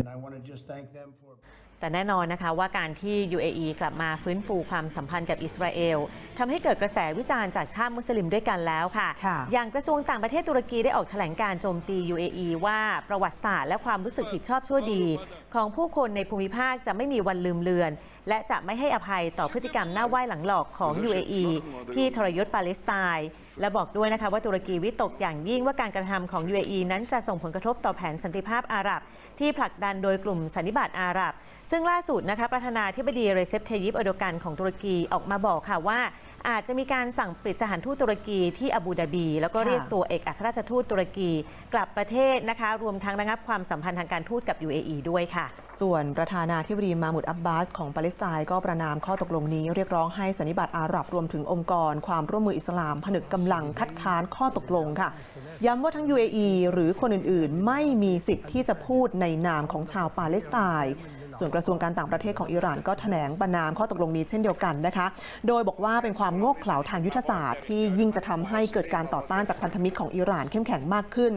And I want to just thank them for แต่แน่นอนนะคะว่าการที่ UAE กลับมาฟื้นฟูความสัมพันธ์กับอิสราเอลทำให้เกิดกระแสวิจารณ์จากชาติมุสลิมด้วยกันแล้วค่ะค่ะ อย่างกระทรวงต่างประเทศตุรกีได้ออกแถลงการโจมตี UAE ว่าประวัติศาสตร์และความรู้สึกผิดชอบชั่วดี ของผู้คนในภูมิภาคจะไม่มีวันลืมเลือน และจะไม่ให้อภัยต่อพฤติกรรมหน้าไหว้หลังหลอกของ UAE ที่ทรยศปาเลสไตน์และบอกด้วยนะคะว่าตุรกีวิตกอย่างยิ่งว่าการกระทำของ UAE นั้นจะส่งผลกระทบต่อแผนสันติภาพอาหรับ ที่ผลักดันโดยกลุ่มสันนิบาตอาหรับซึ่งล่าสุดนะคะประธานาธิบดีเรเซปเทยิปอโดกันของตุรกีออกมาบอกค่ะว่า อาจจะมีการสั่งปิดสถานทูตตุรกีที่อาบูดาบี แล้วก็เรียกตัวเอกอัครราชทูตตุรกี กลับประเทศนะคะรวมทั้งระงับความสัมพันธ์ทางการทูตกับ UAE ด้วยค่ะ ส่วนประธานาธิบดีมาหมุดอับบาสของปาเลสไตน์ก็ประนามข้อตกลงนี้ เรียกร้องให้สันนิบาตอาหรับรวมถึงองค์กร ความร่วมมืออิสลาม ผนึกกำลังคัดค้านข้อตกลงค่ะ ย้ำว่าทั้ง UAE หรือคนอื่นๆ ไม่มีสิทธิ์ที่จะพูดในนามของชาวปาเลสไตน์ ส่วนกระทรวงการต่างประเทศของอิหร่านก็แถลงประนามข้อตกลงนี้เช่นเดียวกันนะคะ โดยบอกว่าเป็นความโง่เขลาทางยุทธศาสตร์ที่ยิ่งจะทำให้เกิดการต่อต้านจากพันธมิตรของอิหร่านเข้มแข็งมากขึ้น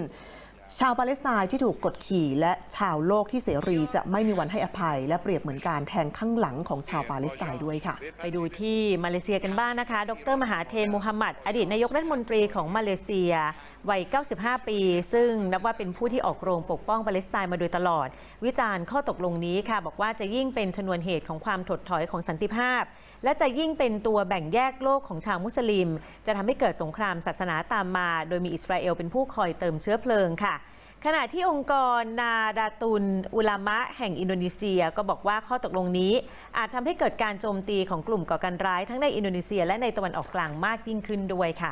ชาวปาเลสไตน์ที่ถูกกดขี่และชาวโลกที่เสรีจะไม่มีวันให้อภัย และเปรียบเหมือนการแทงข้างหลังของชาวปาเลสไตน์ด้วยค่ะ ไปดูที่มาเลเซียกันบ้างนะคะ ดรมหาเทมูฮัมหมัด อดีตนายกรัฐมนตรีของมาเลเซีย วัย 95 ปี ซึ่งนับว่าเป็นผู้ที่ออกโรงปกป้องปาเลสไตน์มาโดยตลอด วิจารณ์ข้อตกลงนี้ค่ะ บอกว่าจะยิ่งเป็นชนวนเหตุของความถดถอยของสันติภาพ และจะยิ่งเป็นตัวแบ่งแยกโลกของชาวมุสลิม จะทำให้เกิดสงครามศาสนาตามมา โดยมีอิสราเอลเป็นผู้คอยเติมเชื้อเพลิงค่ะ ขณะที่องค์กรนาดาตุน อุลามะแห่งอินโดนีเซียก็บอกว่าข้อตกลงนี้ อาจทำให้เกิดการโจมตีของกลุ่มก่อการร้ายทั้งในอินโดนีเซียและในตะวันออกกลางมากยิ่งขึ้นด้วยค่ะ